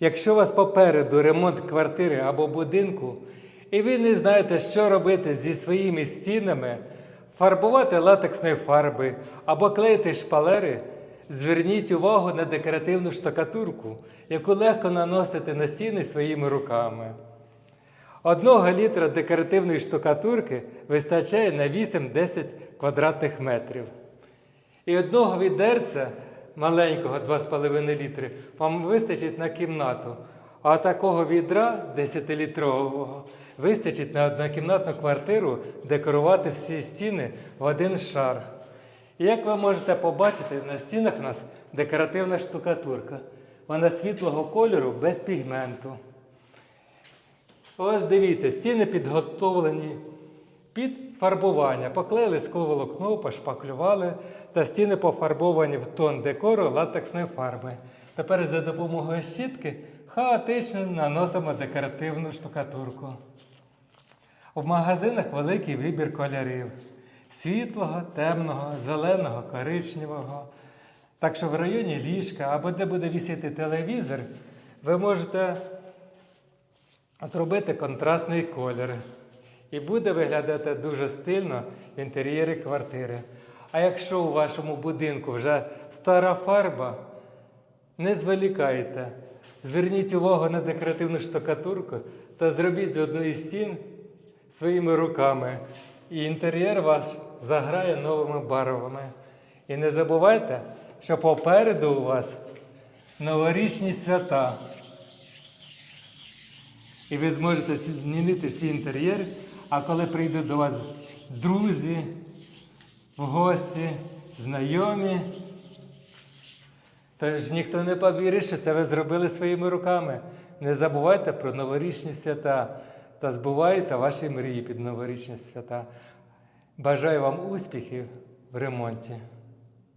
Якщо у вас попереду ремонт квартири або будинку, і ви не знаєте, що робити зі своїми стінами, фарбувати латексною фарби або клеїти шпалери, зверніть увагу на декоративну штукатурку, яку легко наносити на стіни своїми руками. Одного літра декоративної штукатурки вистачає на 8-10 квадратних метрів. І одного відерця маленького 2,5 літри вам вистачить на кімнату. А такого відра 10-літрового вистачить на однокімнатну квартиру декорувати всі стіни в один шар. І як ви можете побачити, на стінах у нас декоративна штукатурка. Вона світлого кольору без пігменту. Ось дивіться, стіни підготовлені під фарбування. Поклеїли скловолокно, пошпаклювали, та стіни пофарбовані в тон декору латексної фарби. Тепер за допомогою щітки хаотично наносимо декоративну штукатурку. В магазинах великий вибір кольорів: світлого, темного, зеленого, коричневого. Так що в районі ліжка або де буде вісіти телевізор, ви можете зробити контрастний колір. І буде виглядати дуже стильно в інтер'єрі квартири. А якщо у вашому будинку вже стара фарба, не зволікайте. Зверніть увагу на декоративну штукатурку та зробіть з одної стін своїми руками. І інтер'єр ваш заграє новими барвами. І не забувайте, що попереду у вас новорічні свята. І ви зможете змінити свій інтер'єр, а коли прийдуть до вас друзі, гості, знайомі, то ж ніхто не повірить, що це ви зробили своїми руками. Не забувайте про новорічні свята та збуваються ваші мрії під новорічні свята. Бажаю вам успіхів в ремонті.